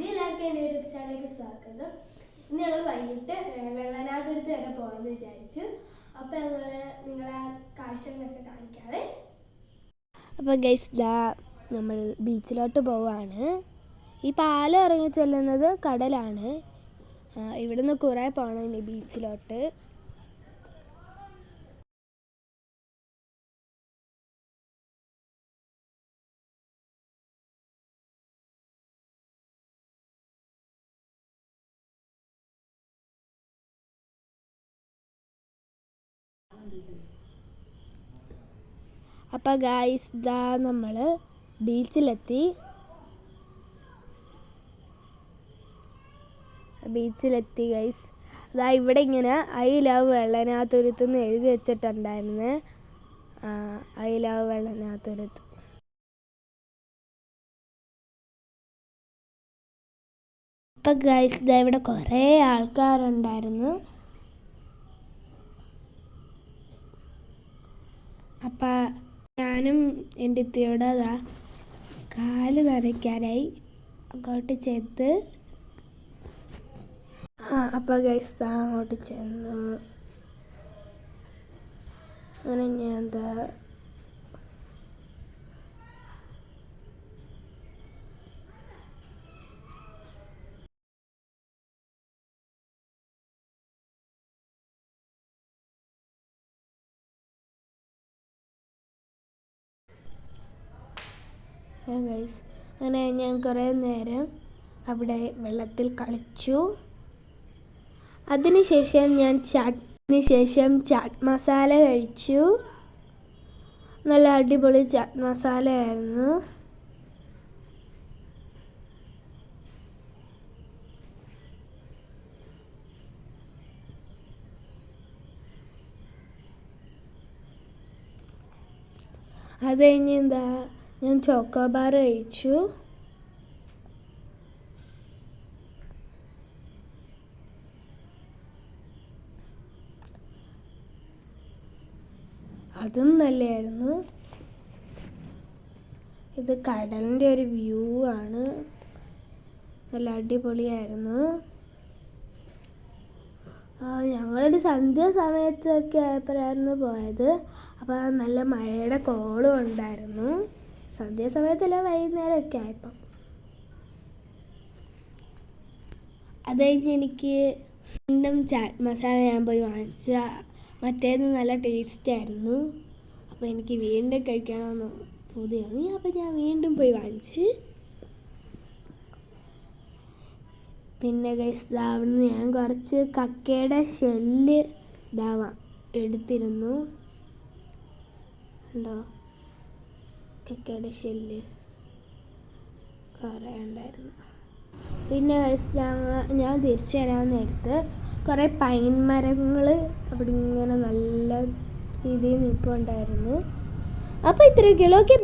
ആദ്യം എല്ലാവർക്കും എന്റെ യൂട്യൂബ് ചാനലിലേക്ക് സ്വാഗതം. ഇന്ന് ഞങ്ങൾ വൈകിട്ട് ഏഹ്, വെള്ളനാതുരത്ത് വരെ പോകണമെന്ന് വിചാരിച്ചു. അപ്പം ഞങ്ങൾ നിങ്ങളെ കാഴ്ചകളൊക്കെ കാണിക്കാവേ. അപ്പോൾ ഗൈസ് ദാ നമ്മൾ ബീച്ചിലോട്ട് പോവാണ്. ഈ പാലം ഇറങ്ങി ചെല്ലുന്നത് കടലാണ്. ഇവിടുന്ന് കുറേ പോകണം ഇനി ബീച്ചിലോട്ട് അപ്പോൾ ഗായ്സ് ദാ നമ്മൾ ബീച്ചിലെത്തി ബീച്ചിലെത്തി ഗൈസ് അതാ ഇവിടെ ഇങ്ങനെ ഐ ലവ് വെള്ളനാത്തുരുത്ത് എന്ന് എഴുതി വെച്ചിട്ടുണ്ടായിരുന്നു. ഐ ലവ് വെള്ളനാത്തുരുത്ത് അപ്പം ഗൈസ് ദാ ഇവിടെ കുറേ ആൾക്കാരുണ്ടായിരുന്നു. അപ്പം ഞാനും എന്റെ ഇത്തിയോട് അതാ കാൽ നനയ്ക്കാനായി അങ്ങോട്ട് ചെന്ന് ആ അപ്പ ഗൈസ് താ അങ്ങോട്ട് ചെന്നു. അങ്ങനെ ഞാൻ എന്താ ഗൈസ് അങ്ങനെ ഞാൻ കുറേ നേരം അവിടെ വെള്ളത്തിൽ കളിച്ചു. അതിനുശേഷം ഞാൻ ചാട്ടിന് ശേഷം ചാട്ട് മസാല കഴിച്ചു. നല്ല അടിപൊളി ചാട്ട് മസാല ആയിരുന്നു അത് കഴിഞ്ഞ് ഞാൻ ചോക്കോബാർ കഴിച്ചു. അതും നല്ലതായിരുന്നു ഇത് കടലിന്റെ ഒരു വ്യൂ ആണ്. നല്ല അടിപൊളിയായിരുന്നു. ഞങ്ങളൊരു സന്ധ്യ സമയത്തൊക്കെ ആയപ്പോഴായിരുന്നു പോയത്. അപ്പോൾ നല്ല മഴയുടെ കോളും ഉണ്ടായിരുന്നു. സന്ധ്യ സമയത്തല്ല വൈകുന്നേരമൊക്കെ ആയപ്പം. അത് കഴിഞ്ഞ് എനിക്ക് വീണ്ടും ചാറ്റ് മസാല ഞാൻ പോയി വാങ്ങിച്ച മറ്റേത് നല്ല ടേസ്റ്റ് ആയിരുന്നു. അപ്പോൾ എനിക്ക് വീണ്ടും കഴിക്കണമെന്ന് പൂതി തോന്നി അപ്പോൾ ഞാൻ വീണ്ടും പോയി വാങ്ങിച്ച്. പിന്നെ ഗൈസ് അവിടുന്ന് ഞാൻ കുറച്ച് കക്കയുടെ ഷെല്ല് ഇതാവാം എടുത്തിരുന്നു. ഉണ്ടോ കക്കയുടെ ഷെല്ല് കുറേ ഉണ്ടായിരുന്നു. പിന്നെ ഞാൻ തിരിച്ചു വരാൻ നേരത്ത് കുറേ പൈൻ മരങ്ങൾ അവിടെ ഇങ്ങനെ നല്ല രീതിയിൽ നിൽപ്പുണ്ടായിരുന്നു അപ്പോൾ ഇത്രയൊക്കെയുള്ളൂ. ഓക്കെ